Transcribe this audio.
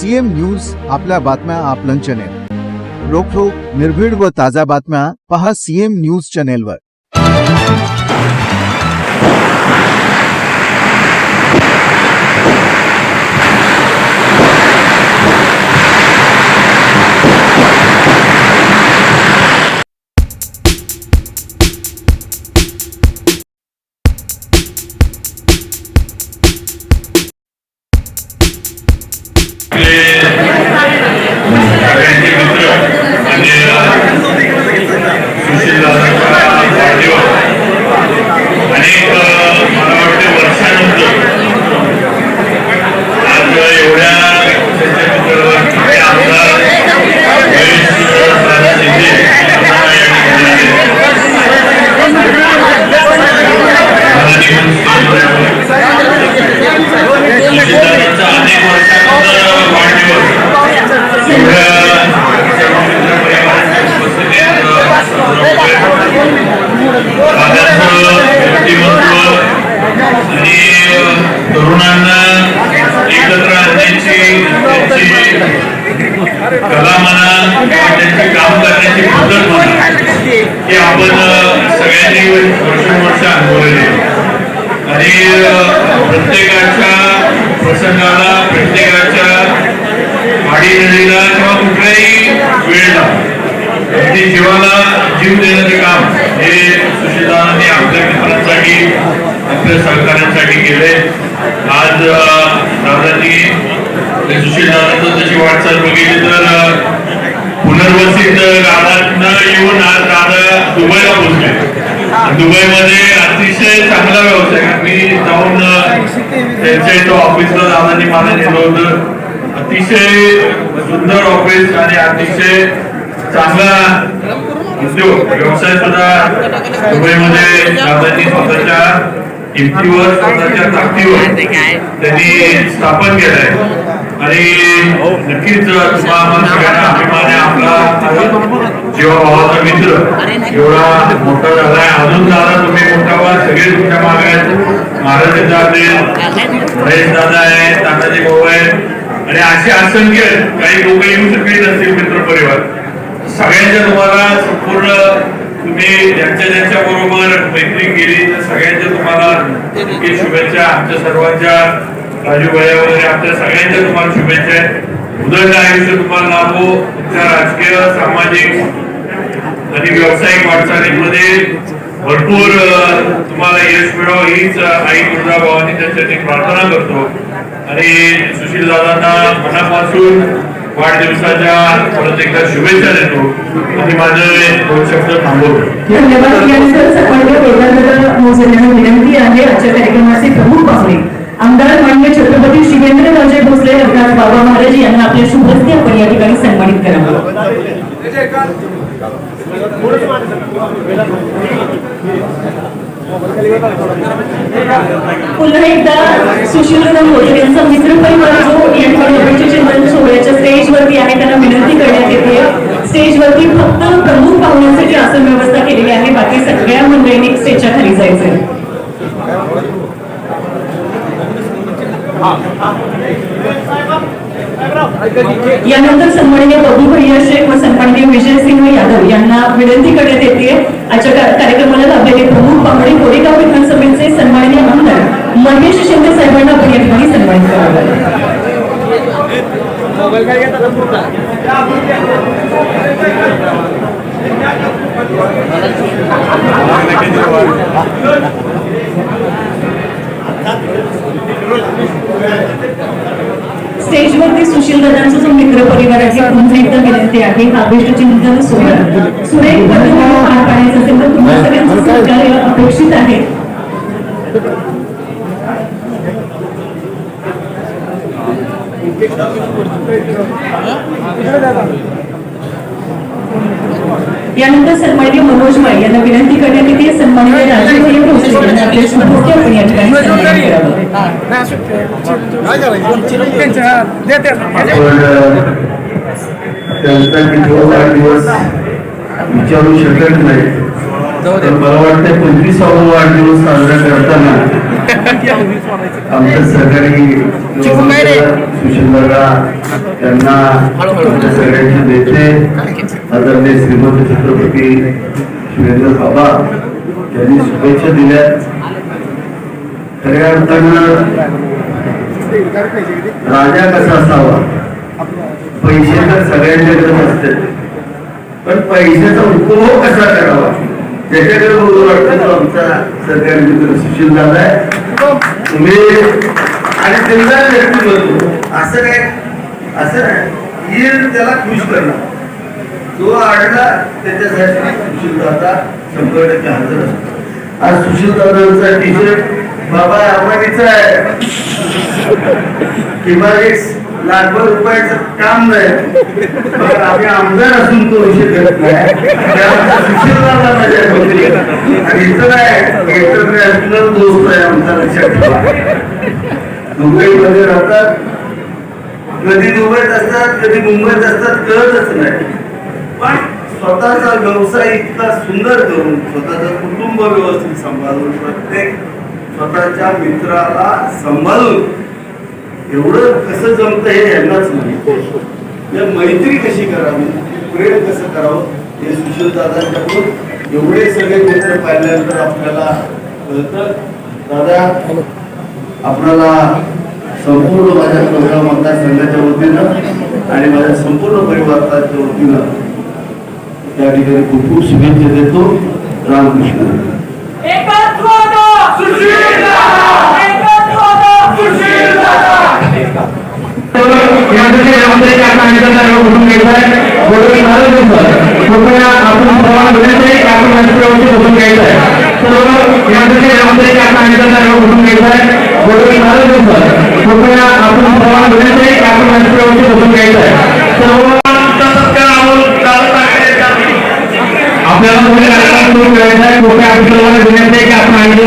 CM news आपल्या बातम्या आपलं चॅनेल. रोखोक निर्भीड व ताज्या बातम्या पहा सीएम न्यूज चॅनेलवर. सगळ्यांचे मित्र आणि सुशील दादांचा वाढदिवस अनेक अ, मला वाटते वर्षानंतर आज एवढ्या वर्षाच्या मित्रावर हे आमदार महेश दादा शिंदे यांना या ठिकाणी आले. मला निघून स्टेजवर यावं. सुशील दादांचा अनेक वर्षानंतर वाढदिवस आणि तरुणांना एकत्र आणण्याची त्यांची कला म्हणा किंवा त्यांची काम करण्याची पद्धत म्हणा हे आपण सगळ्यांनी वर्षानुवर्ष अनुभवलेले आणि प्रत्येकाच्या प्रसंगाला प्रत्येकाच्या आडीनडीला किंवा कुठल्याही वेळेला अगदी जीवाला जीव देण्याचं काम हे सुशीलदानांनी आपल्या मित्रांसाठी आपल्या सहकार्यांसाठी केले आज दादांनी ते जशी वाटचाल बघितली तर पुनर्वसित गावातनं येऊन आज दादा दुबईला पोहोचले. दुबईमध्ये अतिशय चांगला व्यवसाय. मी जाऊन त्यांच्या इथं ऑफिसला दादांनी मला नेलं होतं. अतिशय सुंदर ऑफिस आणि अतिशय चांगला उद्योग. व्यवसाय सुद्धा दुबईमध्ये दादांनी स्वतःच्या किमतीवर स्वतःच्या ताकदीवर त्यांनी स्थापन केलंय. आणि नक्कीच तुम्हाला सगळ्यांना अभिमान आहे. आपला जीवा भावाचा मित्र एवढा मोठा झालाय. अजून दादा तुम्ही मोठा व्हा. सगळे तुमच्या मागे आहेत. महाराज दादे महेश दादा आहेत तानाजी भाऊ आहेत. आणि असे असंख्य. काही लोक येऊ शकले नसतील मित्र परिवार सगळ्यांच्या तुम्हाला संपूर्ण तुम्ही ज्यांच्या ज्यांच्या बरोबर मैत्री केली त्या सगळ्यांच्या तुम्हाला शुभेच्छा. आमच्या सर्वांच्या राजू भैया वगैरे आमच्या सगळ्यांच्या तुम्हाला शुभेच्छा आहेत. उदंड आयुष्य तुम्हाला लाभो. तुमच्या राजकीय सामाजिक आणि व्यावसायिक वाटचालीमध्ये भरपूर तुम्हाला यश मिळावं हीच आई तुळजाभावानी त्यांच्यासाठी प्रार्थना करतो. आणि सुशील दादांना मनापासून वाढदिवसाच्या परत एकदा शुभेच्छा देतो. आणि माझे दोन शब्द थांबवतो धन्यवाद. विनंती आहे. आजच्या कार्यक्रमाचे प्रमुख पाहुणे आमदार मान्य छत्रपती शिवेंद्र राजे भोसले रघुनाथ बाबा महाराज यांना आपल्या शुभस्ते आपण या ठिकाणी सन्मानित करावं. पुन्हा एकदा सुशीलदादा मोदक यांचा मित्र परिवार जो यांच्या ठिकाणी अभिषेक सोहळ्याच्या स्टेजवरती आहे. त्यांना विनंती करण्यात येते. स्टेजवरती फक्त प्रमुख पाहुण्यांसाठी असं यानंतर सन्माननीय बबू भैया शेख व सन्माननीय विजय सिंह यादव यांना विनंती करण्यात येते आजच्या कार्यक्रमाला लाभलेले प्रमुख पाहुणे कोरेगाव विधानसभेचे सन्माननीय आमदार महेश शिंदे साहेबांना आपण या ठिकाणी सन्मानित करावं स्टेजवरती सुशील दादांचा जो मित्र परिवार आहे पुन्हा एकदा विनंती आहे. हा अभिष्ट चिंतन सोहळा. सुरेख पद्धतीने पार पाडायचा असेल तर तुम्हाला सगळ्यांचं सहकार्य अपेक्षित आहे. यानंतर सन्माननीय मनोज माई यांना विनंती करण्यात येते सन्माननीय राजीव भैया भोसले यांना शुभहस्ते आपण या ठिकाणी वाढदिवस विचारू शकत नाही. तर मला वाटतं पंचवीसावा वाढदिवस साजरा करताना आमचं सहकारी सुशीलदादा त्यांना आमच्या सगळ्यांचे नेते आदरणीय श्रीमंत छत्रपती शिवेंद्र बाबा यांनी शुभेच्छा दिल्या. खऱ्या अर्थानं राजा कसा असावा? पैसे तर सगळ्यांच्याकडे असते पण पैशाचा उपभोग कसा करावा? ज्याच्याकडे बघून वाटतं तो आमचा सरकारी मित्र सुशील दादा आहे. तुम्ही आणि त्यांना व्यक्तिमत्व असं काय असं नाही. येईल त्याला खुश करणार. जो आडला त्याच्यासाठी सुशील दादा शंभर टक्के हजर असतो. आज सुशील दादांचा टी शर्ट बाबा अंबानीचा आहे. किंवा एक लाखभर रुपयाचं काम नाही. पण आम्ही आमदार असून तो विषय करत नाही. त्यामुळे सुशीलदादा माझ्या नोकरी नाही इंटरनॅशनल दोस्त आहे आमचा लक्षात ठेवा दुबईमध्ये राहतात कधी दुबईत असतात कधी मुंबईत असतात कळतच नाही पण स्वतःचा व्यवसाय इतका सुंदर करून स्वतःचं कुटुंब व्यवस्थित सांभाळून प्रत्येक स्वतःच्या मित्राला सांभाळून एवढं कसं जमतं हे यांनाच नाही मैत्री कशी करावी प्रेम कसं करावं हे सुशील दादांच्याकडून एवढे सगळे मित्र पाहिल्यानंतर आपल्याला कळतं. दादा आपल्याला संपूर्ण माझ्या प्रोग्राम मतदारसंघाच्या वतीनं आणि माझ्या संपूर्ण परिवाराच्या वतीनं त्या ठिकाणी खूप खूप शुभेच्छा देतो. रामकृष्ण. कृपया सर्वांना विनंती आहे आपण मंचावरती बसून घ्यायचं आहे. सर्व यांच्यासाठी यामध्ये आपण आणखी बसून आहे. बोलून झालं सर कृपया आपण सर्वांना विनंती आहे की आपण मंचावरती बसून घ्यायचं आहे. सर्व आपल्याला पुढे कार्यक्रम सुरू करायचा आहे कृपया आपण सर्वांना विनंती आहे की आपण आणखी